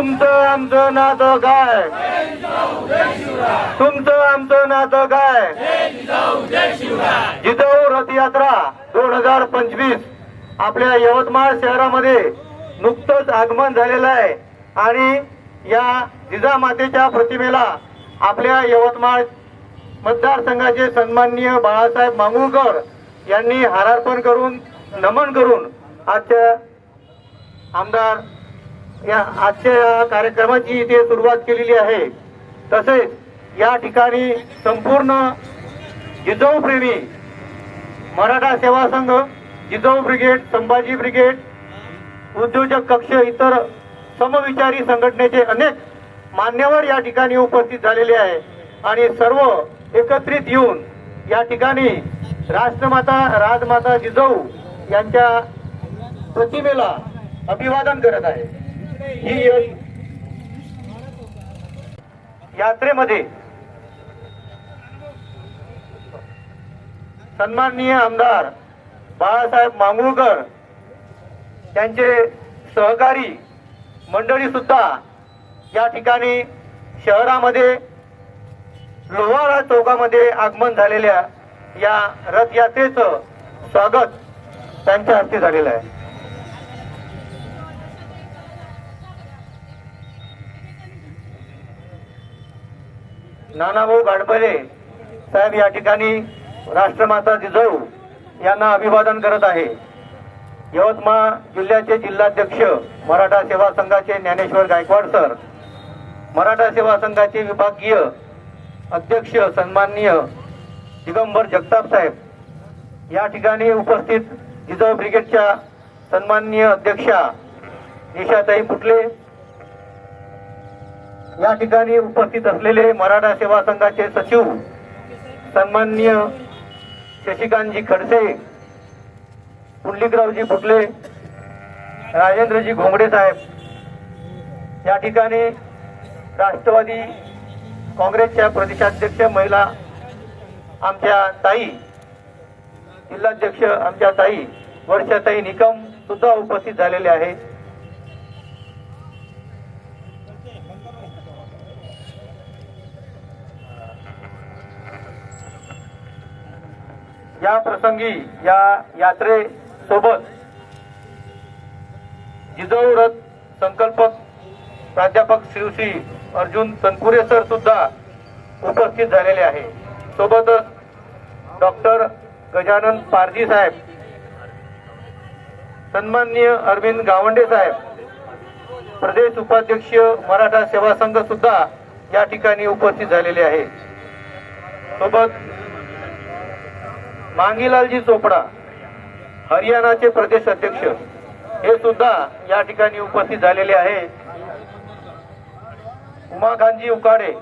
तुमचं आमचं नातं काय? तुमचं आमचं नातं काय? जिजाऊ रथयात्रा दोन हजार पंचवीस आपल्या यवतमाळ शहरामध्ये नुकतंच आगमन झालेलं आहे. आणि या जिजामातेच्या प्रतिमेला आपल्या यवतमाळ मतदारसंघाचे सन्माननीय बाळासाहेब मांगुळकर यांनी हारार्पण करून नमन करून आजच्या आमदार या आजच्या कार्यक्रमाची इथे सुरुवात केलेली आहे. तसेच या ठिकाणी संपूर्ण जिजाऊ प्रेमी मराठा सेवा संघ जिजाऊ ब्रिगेड संभाजी ब्रिगेड उद्योजक कक्ष इतर समविचारी संघटनेचे अनेक मान्यवर या ठिकाणी उपस्थित झालेले आहे. आणि सर्व एकत्रित येऊन या ठिकाणी राष्ट्रमाता राजमाता जिजाऊ यांच्या प्रतिमेला अभिवादन करत आहे. ही यात्रेमध्ये सन्माननीय आमदार बाळासाहेब मांगुळकर त्यांचे सहकारी मंडळी सुद्धा या ठिकाणी शहरामध्ये लोहारा चौकामध्ये आगमन झालेल्या या रथयात्रेचं स्वागत त्यांच्या हस्ते झालेलं आहे. नानाभाऊ गाडपले साहेब या ठिकाणी राष्ट्रमाता जिजाऊ यांना अभिवादन करत आहे. यवतमाळ जिल्ह्याचे जिल्हाध्यक्ष मराठा सेवा संघाचे ज्ञानेश्वर गायकवाड सर मराठा सेवा संघाचे विभागीय अध्यक्ष सन्माननीय दिगंबर जगताप साहेब या ठिकाणी उपस्थित जिजाऊ ब्रिगेडच्या सन्माननीय अध्यक्षा निशाताई पुटले या ठिकाणी उपस्थित असलेले मराठा सेवा संघाचे सचिव सन्माननीय शशिकांतजी खडसे पुंडलिकरावजी फुटले राजेंद्रजी घोंगडे साहेब या ठिकाणी राष्ट्रवादी काँग्रेसच्या प्रदेशाध्यक्ष महिला आमच्या ताई जिल्हाध्यक्ष आमच्या ताई वर्षाताई निकम सुद्धा उपस्थित झालेले आहेत. या प्रसंगी या यात्रे सोबत जिजाऊ रथ संकल्पक प्राध्यापक श्री अर्जुन तनपुरे सर सुद्धा उपस्थित झालेले आहे. सोबतच डॉक्टर गजानन पारजी साहेब सन्माननीय अरविंद गावंडे साहेब प्रदेश उपाध्यक्ष मराठा सेवा संघ सुद्धा या ठिकाणी उपस्थित झालेले आहे. सोबत मांगीलालजी चोपडा हरियाणाचे प्रदेश अध्यक्ष हे सुद्धा या ठिकाणी उपस्थित झालेले आहे उमाकांतजी उकाडे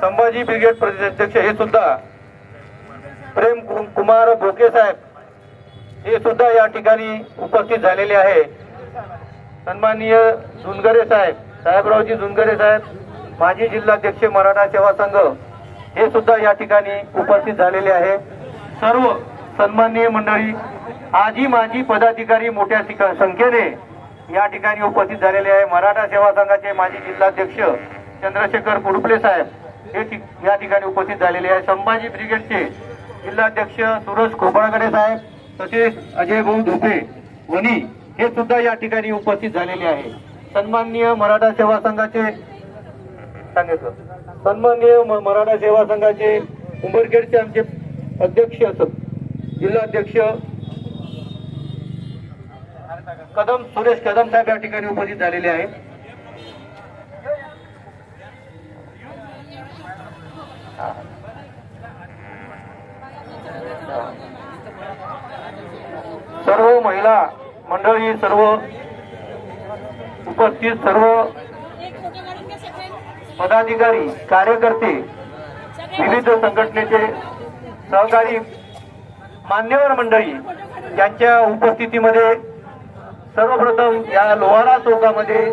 संभाजी ब्रिगेड प्रदेश अध्यक्ष हे सुद्धा प्रेम कु- कुमार भोके साहेब हे सुद्धा या ठिकाणी उपस्थित झालेले आहे सन्माननीय झुनगरे साहेब साहेबरावजी झुनगरे साहेब माजी जिल्हाध्यक्ष मराठा सेवा संघ हे सुद्धा या ठिकाणी उपस्थित झालेले आहे. सर्व सन्माननीय मंडळी आजी माजी पदाधिकारी मोठ्या संख्येने या ठिकाणी उपस्थित झालेले आहे. मराठा सेवा संघाचे माजी जिल्हाध्यक्ष चंद्रशेखर कुडपले साहेब हे ठिक- या ठिकाणी उपस्थित झालेले आहे. संभाजी ब्रिगेडचे जिल्हाध्यक्ष सुरज खोपळकडे साहेब तसेच अजय भाऊ धोपे वनी हे सुद्धा या ठिकाणी उपस्थित झालेले आहे. सन्माननीय मराठा सेवा संघाचे सांगितलं सन्माननीय मराठा सेवा संघाचे उंबरखेडचे आमचे अध्यक्ष असत जिल्हाध्यक्ष कदम सुरेश कदम साहेब या ठिकाणी उपस्थित झालेले आहे सर्व महिला मंडळी सर्व उपस्थित सर्व पदाधिकारी कार्यकर्ते विविध संघटनेचे सहकारी मान्यवर मंडळी यांच्या उपस्थितीमध्ये सर्वप्रथम या लोहारा चौकामध्ये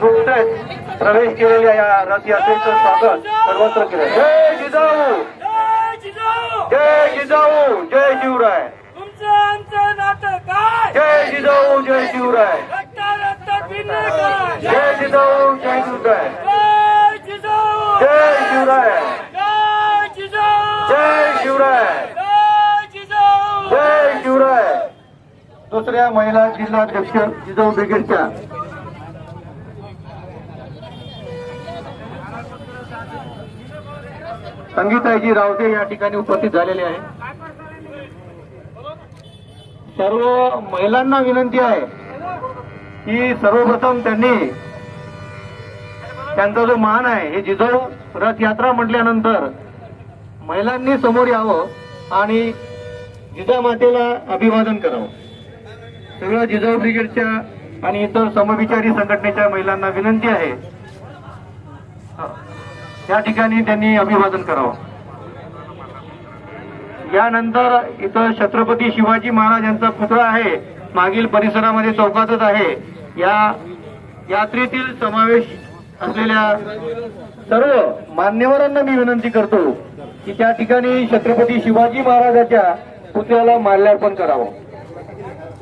नुकतेच प्रवेश केलेल्या या रथयात्रेचं स्वागत सर्वत्र केलं. जय जिजाऊ! जय जिजाऊ! जय शिवराय! जय जिजाऊ! जय शिवराय! जय जिजाऊ जय शिवराय जय जिजाऊ जय शिवराय जय जिजाऊ जय शिवराय जय जिजाऊ जय शिवराय दुसऱ्या महिला जिल्हाध्यक्ष जिजाऊ ब्रिगेडच्या संगीताईजी रावते या ठिकाणी उपस्थित झालेले आहे सर्व महिलांना विनंती आहे. की सर्वप्रथम त्यांनी त्यांचा जो मान आहे हे जिजाऊ रथ यात्रा म्हटल्यानंतर महिलांनी समोर यावं आणि जिजामातेला अभिवादन करावं. सगळं जिजाऊ ब्रिगेडच्या आणि इतर समविचारी संघटनेच्या महिलांना विनंती आहे. या ठिकाणी त्यांनी अभिवादन करावं. यानंतर इथं छत्रपती शिवाजी महाराज यांचा पुतळा आहे. मागील परिसरामध्ये चौकातच आहे. या यात्रेतील समावेश असलेल्या सर्व मान्यवरांना मी विनंती करतो की त्या ठिकाणी छत्रपती शिवाजी महाराजाच्या पुतळ्याला माल्यार्पण करावं.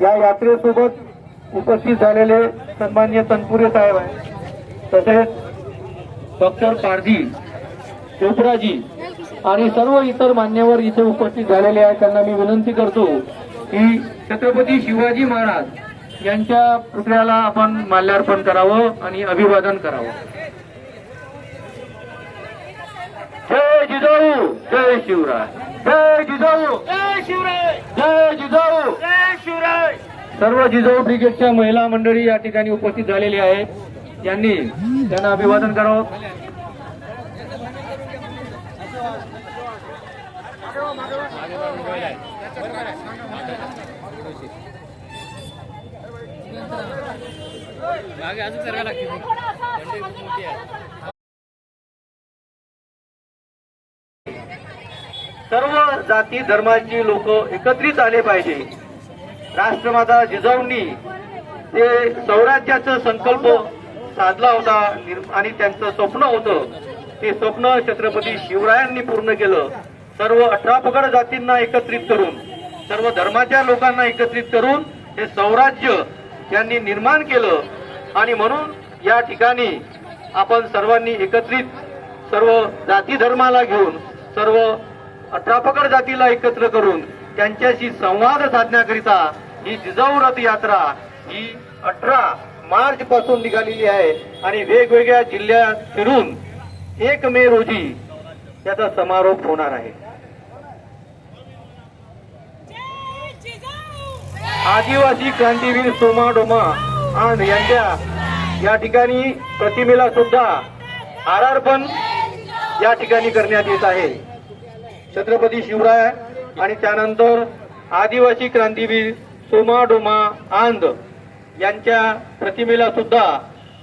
या यात्रेसोबत उपस्थित झालेले सन्मान्य तनपुरे साहेब आहे तसेच डॉक्टर पारधी चोपडाजी आणि सर्व इतर मान्यवर इथे उपस्थित झालेले आहेत त्यांना मी विनंती करतो की छत्रपती शिवाजी महाराज यांच्या पुतळ्याला आपण माल्यार्पण करावं आणि अभिवादन करावं. जय जिजाऊ जय शिवराय. जय जिजाऊ जय शिवराय. जय जिजाऊ. जय शिवराय. सर्व जिजाऊ ब्रिगेडच्या महिला मंडळी या ठिकाणी उपस्थित झालेली आहेत. त्यांनी त्यांना अभिवादन करावं. सर्व जाती धर्माची लोक एकत्रित आले पाहिजे. राष्ट्रमाता जिजाऊंनी ते स्वराज्याचा संकल्प साधला होता आणि त्यांचं स्वप्न होतं. ते स्वप्न छत्रपती शिवरायांनी पूर्ण केलं. सर्व अठरा पगड जातींना एकत्रित करून सर्व धर्माच्या लोकांना एकत्रित करून हे स्वराज्य त्यांनी निर्माण केलं. आणि म्हणून या ठिकाणी आपण सर्वांनी एकत्रित सर्व जाती धर्माला घेऊन सर्व अठरापकड जातीला एकत्र करून त्यांच्याशी संवाद साधण्याकरिता ही जिजाऊ रथयात्रा ही अठरा मार्च पासून निघालेली आहे आणि वेगवेगळ्या जिल्ह्यात फिरून एक मे रोजी त्याचा समारोप होणार आहे. आदिवासी क्रांतीवीर सोमा डोमा आंड यांच्या या ठिकाणी प्रतिमेला सुद्धा हारार्पण या ठिकाणी करण्यात येत आहे. छत्रपती शिवराय आणि त्यानंतर आदिवासी क्रांतीवीर सोमा डोमा आंद यांच्या प्रतिमेला सुद्धा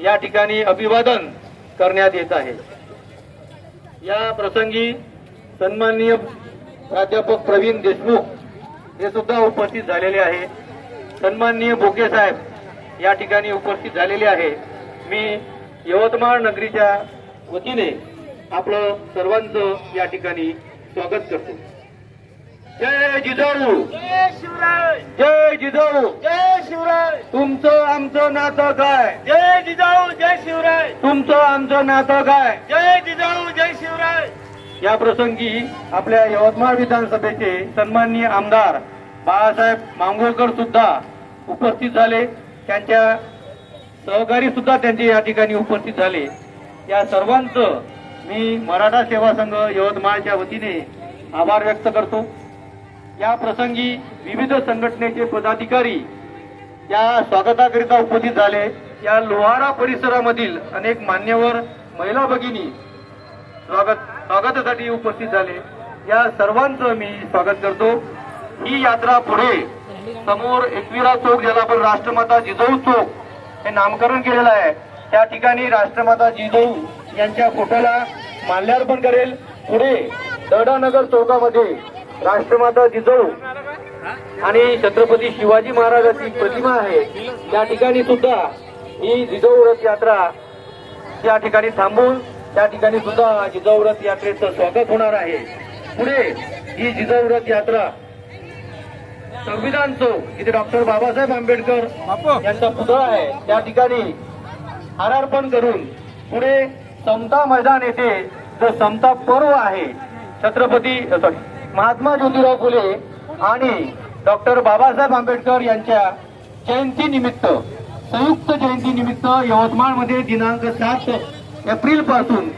या ठिकाणी अभिवादन करण्यात येत आहे. या प्रसंगी सन्माननीय प्राध्यापक प्रवीण देशमुख हे सुद्धा उपस्थित झालेले आहे सन्माननीय बोके साहेब या ठिकाणी उपस्थित झालेले आहे. मी यवतमाळ नगरीच्या वतीने आपलं सर्वांचं या ठिकाणी स्वागत करतो. जय जिजाऊ. जय शिवराय. जय जिजाऊ. जय शिवराय. तुमचं आमचं नातं काय? जय जिजाऊ जय शिवराय. तुमचं आमचं नातं काय? जय जिजाऊ जय शिवराय. या प्रसंगी आपल्या यवतमाळ विधानसभेचे सन्माननीय आमदार बाळासाहेब मांगोळकर सुद्धा उपस्थित झाले. त्यांच्या सहकारी सुद्धा त्यांचे या ठिकाणी उपस्थित झाले. या सर्वांचं मी मराठा सेवा संघ यवतमाळच्या वतीने आभार व्यक्त करतो. या प्रसंगी विविध संघटनेचे पदाधिकारी या स्वागताकरिता उपस्थित झाले. या लोहारा परिसरामधील अनेक मान्यवर महिला भगिनी स्वागत स्वागतासाठी उपस्थित झाले. या सर्वांचं मी स्वागत करतो. ही यात्रा पुढे समोर एकविरा चौक ज्याला आपण राष्ट्रमाता जिजाऊ चौक हे नामकरण केलेलं आहे. त्या ठिकाणी राष्ट्रमाता जिजाऊ यांच्या फोटोला माल्यार्पण करेल. पुढे दडानगर चौकामध्ये राष्ट्रमाता जिजाऊ आणि छत्रपती शिवाजी महाराजांची प्रतिमा आहे. त्या ठिकाणी सुद्धा ही जिजाऊ रथ यात्रा त्या ठिकाणी थांबून त्या ठिकाणी सुद्धा जिजाऊ रथ यात्रेचं स्वागत होणार आहे. पुढे ही जिजाऊ रथ यात्रा संविधान चौक इथे डॉक्टर बाबासाहेब आंबेडकर यांचा पुतळा आहे. त्या ठिकाणी हारार्पण करून पुढे समता मैदान येथे जो समता पर्व आहे छत्रपती सॉरी महात्मा ज्योतिराव फुले आणि डॉक्टर बाबासाहेब आंबेडकर यांच्या जयंती निमित्त संयुक्त जयंती निमित्त यवतमाळमध्ये दिनांक सात एप्रिलपासून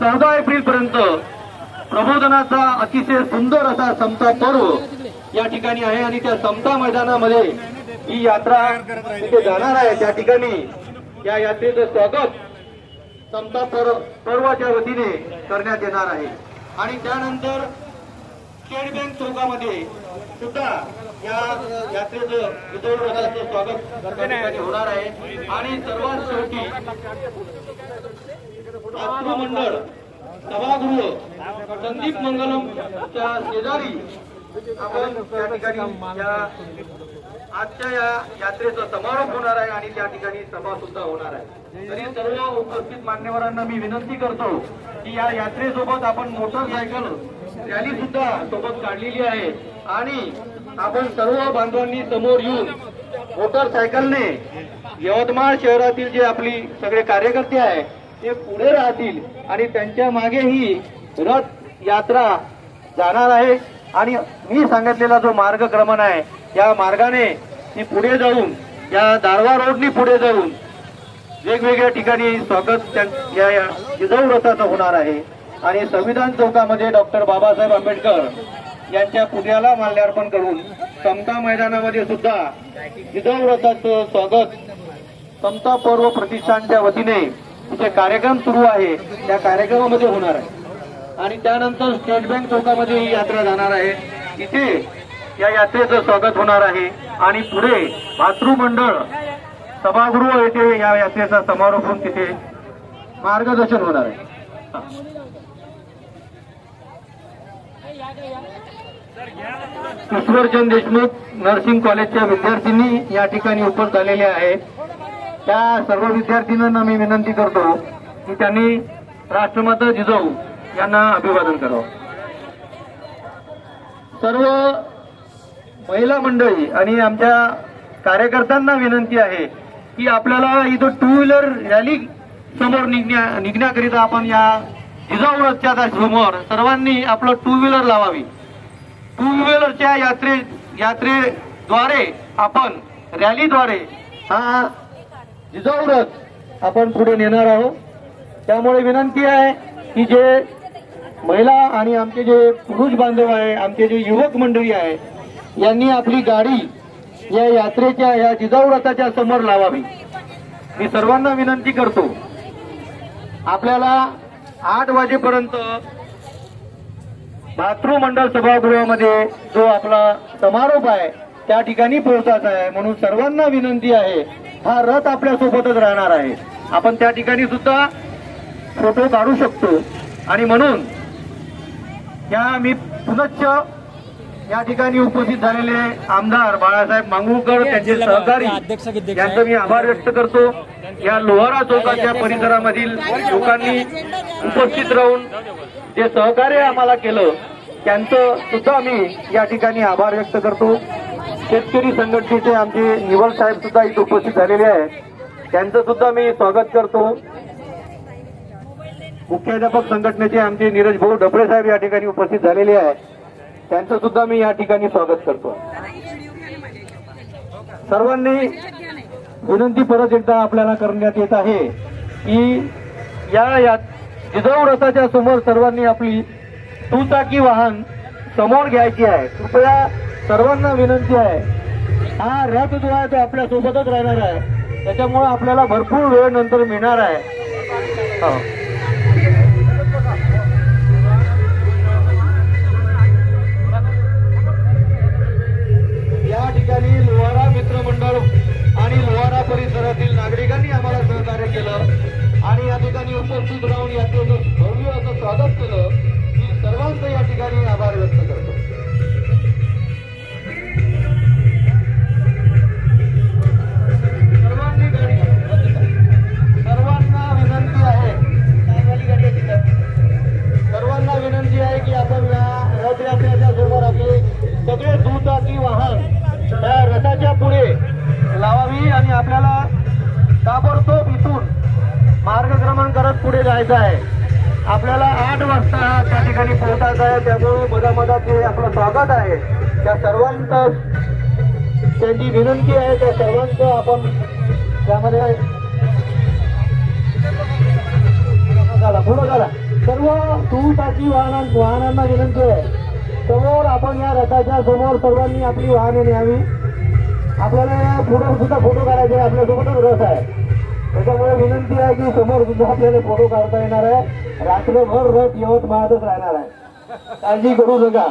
चौदा एप्रिल पर्यंत प्रबोधनाचा अतिशय सुंदर असा समता पर्व या ठिकाणी आहे आणि त्या समता मैदानामध्ये ही यात्रा तिथे जाणार आहे. त्या ठिकाणी या यात्रेचं स्वागत समता पर्वाच्या वतीने करण्यात येणार आहे. आणि त्यानंतर स्टेट बँक चौकामध्ये सुद्धा या यात्रेचं विजय स्वागत त्या ठिकाणी होणार आहे. आणि सर्वात शेवटी मंडळ सभागृह संदीप मंगलमच्या शेजारी आपण त्या ठिकाणी या आजच्या या यात्रेचा समारोप होणार आहे आणि त्या ठिकाणी सभा सुद्धा होणार आहे. तरी सर्व उपस्थित मान्यवरांना मी विनंती करतो की या यात्रेसोबत आपण मोटरसायकल रॅली सुद्धा सोबत काढलेली आहे. आणि आपण सर्व बांधवांनी समोर येऊन मोटरसायकलने यवतमाळ शहरातील जे आपली सगळे कार्यकर्ते आहे ते पुढे राहतील आणि त्यांच्या मागेही रथ यात्रा जाणार आहे. आणि मी सांगितलेला जो मार्गक्रमण आहे या मार्गाने ती पुढे जाऊन या दारवा रोडनी पुढे जाऊन वेगवेगळ्या ठिकाणी स्वागत त्यां- या जिजाऊ रथाचं होणार आहे. आणि संविधान चौकामध्ये डॉक्टर बाबासाहेब आंबेडकर यांच्या पुतळ्याला माल्यार्पण करून समता मैदानामध्ये सुद्धा जिजाऊ रथाचं स्वागत समता पर्व प्रतिष्ठानच्या वतीने जे कार्यक्रम सुरू आहे. त्या कार्यक्रमामध्ये होणार आहे. आणि त्यानंतर स्टेट बँक चौकामध्ये ही यात्रा जाणार आहे. इथे या यात्रेचं स्वागत होणार आहे. आणि पुढे मातृमंडळ सभागृह येथे या यात्रेचा समारोप होऊन तिथे मार्गदर्शन होणार आहे. ईश्वरचंद देशमुख नर्सिंग कॉलेजच्या विद्यार्थ्यांनी या ठिकाणी उपस्थित झालेले आहेत. त्या सर्व विद्यार्थ्यांना मी विनंती करतो की त्यांनी राष्ट्रमाता जिजाऊ यांना अभिवादन करावं. सर्व महिला मंडळी आणि आमच्या कार्यकर्त्यांना विनंती आहे की आपल्याला इथं टू व्हीलर रॅली समोर निघण्या निघण्याकरिता आपण या जिजाऊ रथच्या त्या समोर सर्वांनी आपलं टू व्हीलर लावावी. टू व्हीलरच्या यात्रे यात्रेद्वारे आपण रॅलीद्वारे हा जिजाऊ रथ आपण पुढे नेणार आहोत. त्यामुळे विनंती आहे की जे महिला आणि आमचे जे पुरुष बांधव आहे आमचे जे युवक मंडळी आहे यांनी आपली गाडी या यात्रेच्या या जिजाऊ रथाच्या समोर लावावी. मी सर्वांना विनंती करतो आपल्याला आठ वाजेपर्यंत मातृमंडळ सभागृहामध्ये जो आपला समारोप आहे त्या ठिकाणी पोहोचायचा आहे. म्हणून सर्वांना विनंती आहे हा रथ आपल्यासोबतच राहणार आहे. आपण त्या ठिकाणी सुद्धा फोटो काढू शकतो. आणि म्हणून या मी पुनश्च या ठिकाणी उपस्थित झालेले आमदार बाळासाहेब मांगुळकर त्यांचे सहकारी यांचा मी आभार व्यक्त करतो. या लोहारा चौकाच्या परिसरामधील लोकांनी उपस्थित राहून जे सहकार्य आम्हाला केलं त्यांचं सुद्धा मी या ठिकाणी आभार व्यक्त करतो. शेतकरी संघटनेचे आमचे निवल साहेब सुद्धा इथे उपस्थित झालेले आहेत. त्यांचं सुद्धा मी स्वागत करतो. मुख्याध्यापक संघटनेचे आमचे नीरज भाऊ डबळे साहेब या ठिकाणी उपस्थित झालेले आहेत. त्यांचं सुद्धा मी या ठिकाणी स्वागत करतो. सर्वांनी विनंती परत एकदा आपल्याला करण्यात येत आहे की या या जिजाऊ रथाच्या समोर सर्वांनी आपली दुचाकी वाहन समोर घ्यायची आहे. कृपया सर्वांना विनंती आहे. हा रथ जो आहे तो आपल्या सोबतच राहणार आहे. त्याच्यामुळे आपल्याला भरपूर वेळ नंतर मिळणार आहे. हो. मित्र आणि लोहारा परिसरातील नागरिकांनी आम्हाला सहकार्य केलं. आणि या ठिकाणी उपस्थित राहून याचं भव्य असं स्वागत केलं. मी सर्वांचं या ठिकाणी आभार व्यक्त करतो. आहे. त्या सर्वांचा त्यांची विनंती आहे त्या सर्वांचं आपण त्यामध्ये झाला. सर्व दुचाकी वाहनां वाहनांना विनंती आहे. समोर आपण या रथाच्या समोर सर्वांनी आपली वाहने न्यावी. आपल्याला पुढे सुद्धा फोटो काढायचे आपल्यासोबतच रथ आहे. त्याच्यामुळे विनंती आहे की समोर सुद्धा आपल्याला फोटो काढता येणार आहे. रात्रभर रथ यवतमाळातच राहणार आहे. काळजी करू नका.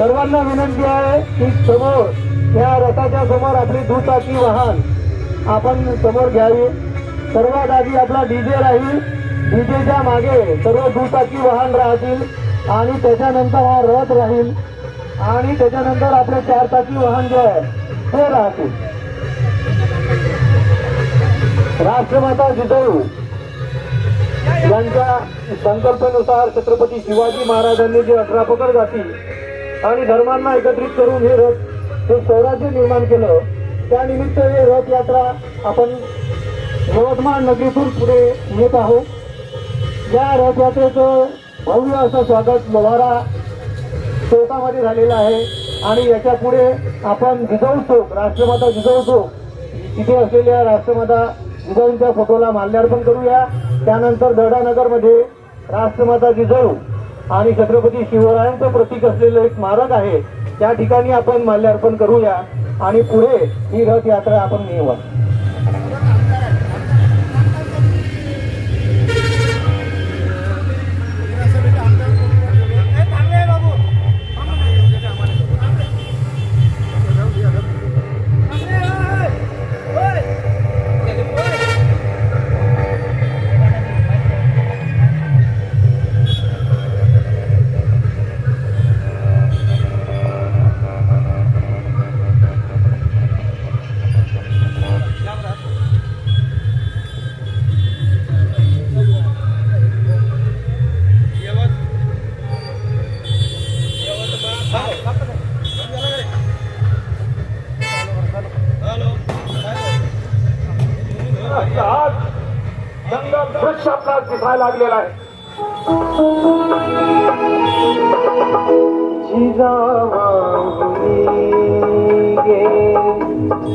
सर्वांना विनंती आहे की समोर या रथाच्या समोर आपली दुचाकी वाहन आपण समोर घ्यावी. सर्वात आधी आपला डीजे राहील. डीजेच्या मागे सर्व दुचाकी वाहन राहतील आणि त्याच्यानंतर हा रथ राहील. आणि त्याच्यानंतर आपले चार चाकी वाहन जे आहे ते राहतील. राष्ट्रमाता जिजाऊ यांच्या संकल्पनेनुसार छत्रपती शिवाजी महाराजांनी जे अठरा पकड जाती आणि धर्मांना एकत्रित करून हे रथ हे स्वराज्य निर्माण केलं. त्यानिमित्त हे रथ यात्रा आपण यवतमाळ नगरीतून पुढे येत आहोत. या रथयात्रेचं भव्य असं स्वागत लोहारा चौकामध्ये झालेलं आहे. आणि याच्यापुढे आपण जिजाऊ चौक राष्ट्रमाता जिजाऊ चौक तिथे असलेल्या राष्ट्रमाता जिजाऊंच्या फोटोला माल्यार्पण करूया. त्यानंतर दर्डानगरमध्ये राष्ट्रमाता जिजाऊ आणि छत्रपती शिवरायांचं प्रतीक असलेलं एक स्मारक आहे. त्या ठिकाणी आपण माल्यार्पण करूया आणि पुढे ही रथयात्रा आपण नेऊया. दृश्य आपल्याला दिसायला लागलेला आहे.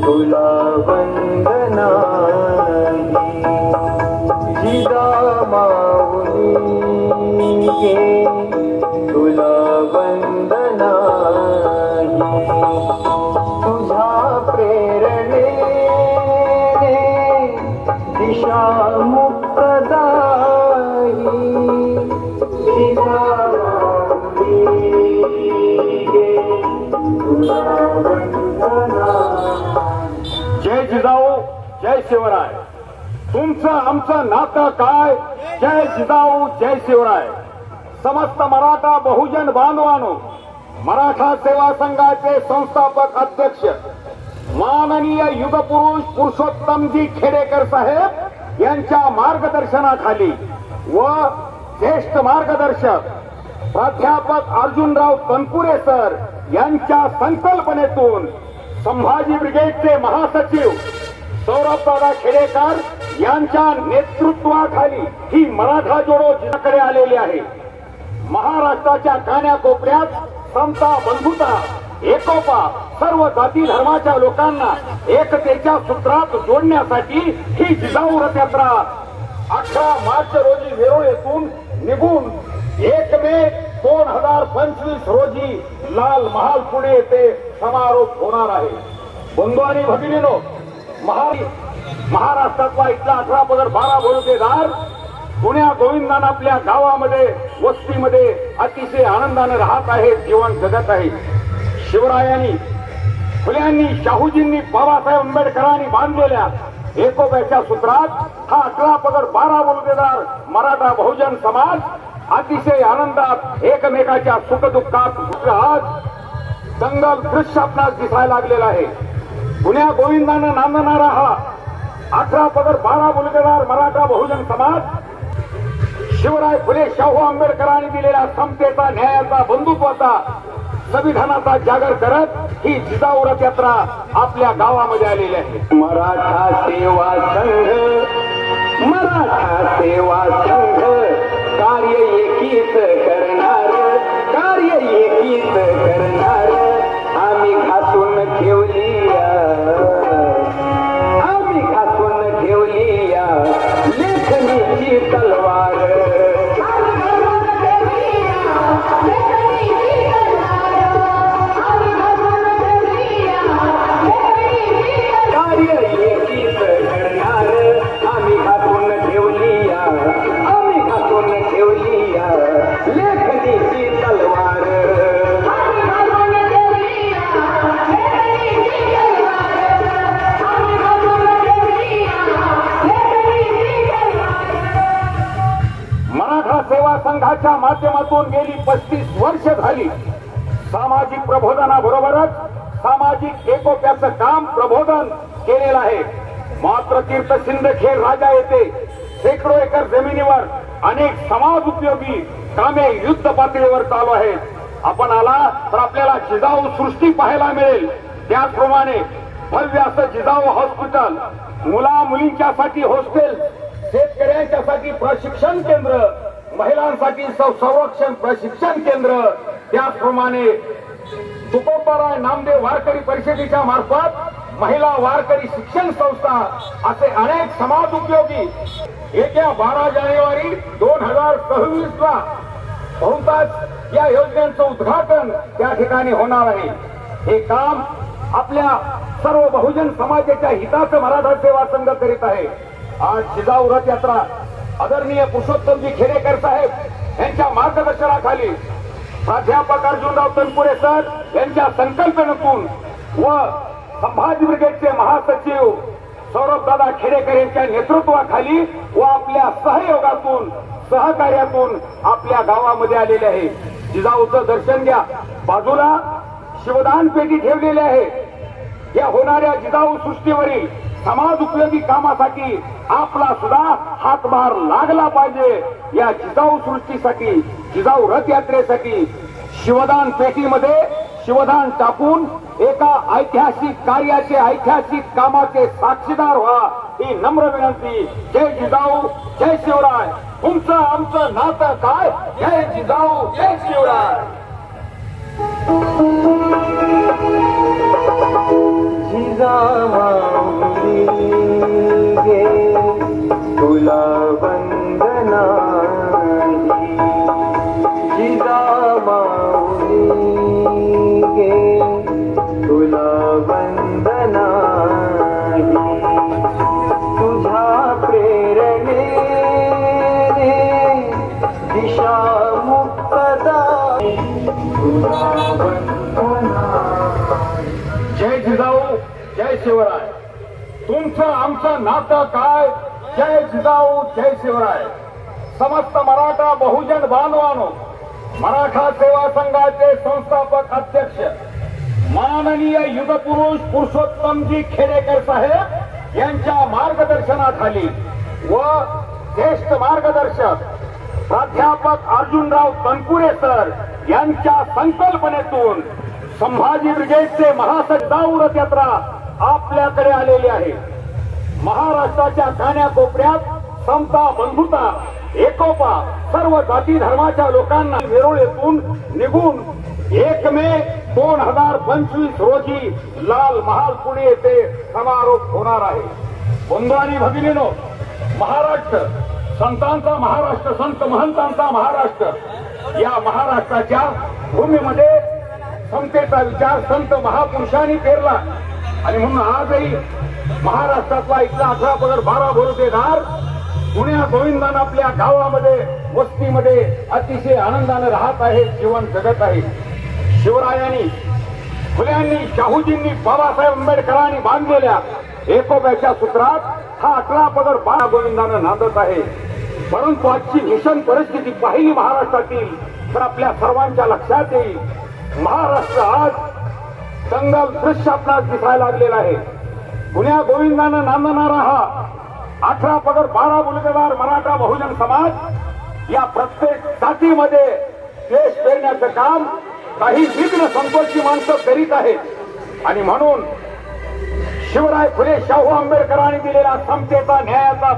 तुला वंदना जिदा माऊली गे. शिवराय. तुमचं आमचं नातं काय? जय जिजाऊ जय शिवराय. समस्त मराठा बहुजन बांधवानो मराठा सेवा संघाचे संस्थापक अध्यक्ष माननीय युगपुरुष पुरुषोत्तमजी खेडेकर साहेब यांच्या मार्गदर्शनाखाली व ज्येष्ठ मार्गदर्शक प्राध्यापक अर्जुनराव तनपुरे सर यांच्या संकल्पनेतून संभाजी ब्रिगेडचे महासचिव सौरभदादा खेडेकर यांच्या नेतृत्वाखाली ही मराठा जोडो जिल्ह्याकडे आलेली आहे. महाराष्ट्राच्या कान्याकोपऱ्यात समता बंधुता एकोपा सर्व जाती धर्माच्या लोकांना एकतेच्या सूत्रात जोडण्यासाठी ही जिजाऊ रथ यात्रा अठरा मार्च रोजी वेरूळ येथून निघून एक मे दोन हजार पंचवीस रोजी लाल महाल पुणे येथे समारोप होणार आहे. बंधू आणि भगिनीनो महाराष्ट्रातला इथला अठरा पदर बारा भरोसेदार पुण्या गोविंदान आपल्या गावामध्ये वस्तीमध्ये अतिशय आनंदाने राहत आहे जीवन जगत आहे शिवरायांनी फुल्यांनी शाहूजींनी बाबासाहेब आंबेडकरांनी बांधलेल्या एकोप्याच्या सूत्रात हा अठरा पगड बारा बोलतेदार मराठा बहुजन समाज अतिशय आनंदात एकमेकाच्या सुखदुःखात आज दंगल दृश्य आपणास दिसायला लागलेला आहे. पुण्या गोविंदानं नांदणारा हा अठरा पदर बारा बुलगेदार मराठा बहुजन समाज शिवराय फुले शाहू आंबेडकरांनी दिलेल्या समतेचा न्यायाचा बंधुत्वाचा संविधानाचा जागर करत ही जिजाऊरथ यात्रा आपल्या गावामध्ये आलेली आहे. मराठा सेवा संघ मराठा सेवा संघ कार्य एकीच करणार कार्य एकीच करणार. उपयोगी कामे युद्ध पातळीवर चालू आहेत. आपण आला तर आपल्याला जिजाऊ सृष्टी पाहायला मिळेल. त्याचप्रमाणे भव्य असं जिजाऊ हॉस्पिटल मुला मुलींच्यासाठी हॉस्टेल शेतकऱ्यांच्यासाठी प्रशिक्षण केंद्र महिलांसाठी संरक्षण प्रशिक्षण केंद्र. त्याचप्रमाणे तुकोबाराय नामदेव वारकरी परिषदेच्या मार्फत महिला वारकरी शिक्षण संस्था असे अनेक समाज उपयोगी. येत्या बारा जानेवारी दोन हजार सव्वीस ला बहुतांश या योजनेचं उद्घाटन त्या ठिकाणी होणार आहे. हे काम आपल्या सर्व बहुजन समाजाच्या हिताचं मराठा सेवा संघ करीत आहे. आज जिजाऊ रथ यात्रा आदरणीय पुरुषोत्तमजी खेडेकर साहेब यांच्या मार्गदर्शनाखाली प्राध्यापक अर्जुनराव तनपुरे सर यांच्या संकल्पनेतून व संभाजी ब्रिगेडचे महासचिव सौरभ दादा खेडेकर यांच्या नेतृत्वाखाली व आपल्या सहयोगातून सहकार्यातून आपल्या गावामध्ये आलेले आहे. जिजाऊचं दर्शन घ्या. बाजूला शिवदान पेटी ठेवलेली आहे. या होणाऱ्या जिजाऊ सृष्टीवरील समाज उपयोगी कामासाठी आपला सुद्धा हातभार लागला पाहिजे. या जिजाऊ सृष्टीसाठी जिजाऊ रथयात्रेसाठी शिवदान पेटीमध्ये शिवदान टाकून एका ऐतिहासिक कार्याचे ऐतिहासिक कामाचे साक्षीदार व्हा. ही नम्र विनंती. जय जिजाऊ जय शिवराय. तुमचं आमचं नातं काय? जय जिजाऊ जय शिवराय. जिजाऊ. आमचं नातं काय? जय जिजाऊ जय शिवराय. समस्त मराठा बहुजन बांधवानो मराठा सेवा संघाचे संस्थापक अध्यक्ष माननीय युगपुरुष पुरुषोत्तमजी खेडेकर साहेब यांच्या मार्गदर्शनाखाली व ज्येष्ठ मार्गदर्शक प्राध्यापक अर्जुनराव तनपुरे सर यांच्या संकल्पनेतून संभाजी ब्रिगेडचे महासचिव रथयात्रा आपल्याकडे आलेली आहे. महाराष्ट्राच्या कान्याकोपऱ्यात समता बंधुता एकोपा सर्व जाती धर्माच्या लोकांना वेरुळेतून निघून एक मे दोन हजार पंचवीस रोजी लाल महाल पुणे येथे समारोप होणार आहे. बंधू आणि भगिनीनो महाराष्ट्र संतांचा महाराष्ट्र संत महंतांचा महाराष्ट्र या महाराष्ट्राच्या भूमीमध्ये समतेचा विचार संत महापुरुषांनी पेरला. आणि म्हणून आजही महाराष्ट्रातला इथला अठरा पगड बारा भरोसेदार पुण्या गोविंदान आपल्या गावामध्ये वस्तीमध्ये अतिशय आनंदाने राहत आहे जीवन जगत आहे. शिवरायांनी फुल्यांनी शाहूजींनी बाबासाहेब आंबेडकरांनी बांधलेल्या एकोप्याच्या सूत्रात हा अठरा पगड बारा गोविंदानं नांदत आहे. परंतु आजची भीषण परिस्थिती पाहिली महाराष्ट्रातील तर आपल्या सर्वांच्या लक्षात येईल. महाराष्ट्र आज दंगल दृश्य आपणास दिसायला लागलेला आहे. गुन्ह्या गोविंदानं नांदणारा हा अठरा पगर बारा बुलगेदार मराठा बहुजन समाज या प्रत्येक जातीमध्ये देश पेरण्याचं काम काही विघ्न संतोषी माणसं करीत आहेत. आणि म्हणून शिवराय फुले शाहू आंबेडकरांनी दिलेला समतेचा न्यायाचा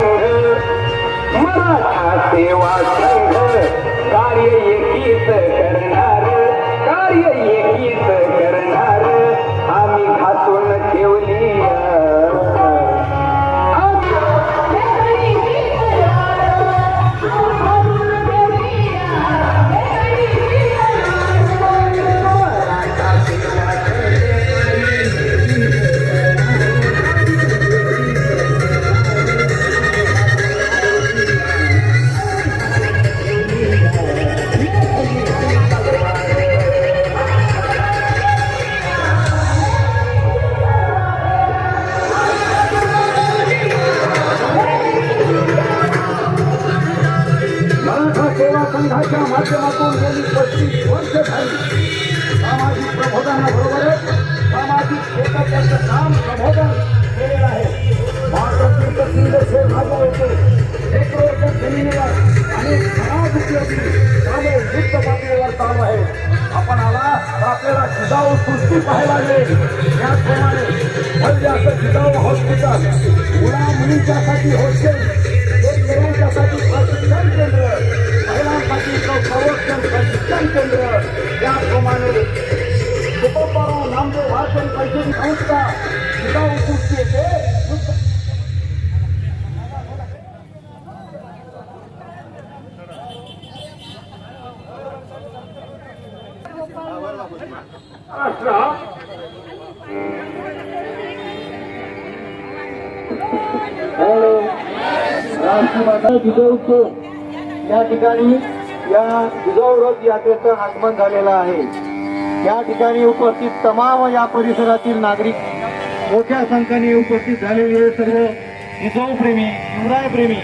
मराठा सेवा संघ कार्य एकीत करणार. कार्य एकीत करणार. आम्ही घासून ठेवली वर्ष झाली सामाजिक प्रबोधनाबरोबरच सामाजिक एकत्याचं काम प्रबोधन केलेलं आहे. मात्र तीर्थसिंग हे माझ्या येथे शेकडो एकर जमिनीवर आणि समाज उपयोगी कामे युक्त पातळीवर चालू आहे. आपण आला तर आपल्याला जिजाऊ सृष्टी पाहायला मिळेल. याचप्रमाणे भव्य असं जिजाऊ हॉस्पिटल मुला मुलींच्यासाठी हॉस्टेल संरक्षण प्रशिक्षण केंद्र त्याप्रमाणे नामदेव वाचन पैसे संस्था जिल्हा सृष्टी येथे या ठिकाणी या जिजाऊ रथ यात्रेचं आगमन झालेलं आहे. या ठिकाणी उपस्थित तमाम या परिसरातील नागरिक मोठ्या संख्येने उपस्थित झालेले सर्व जिजाऊ प्रेमी शिवराय प्रेमी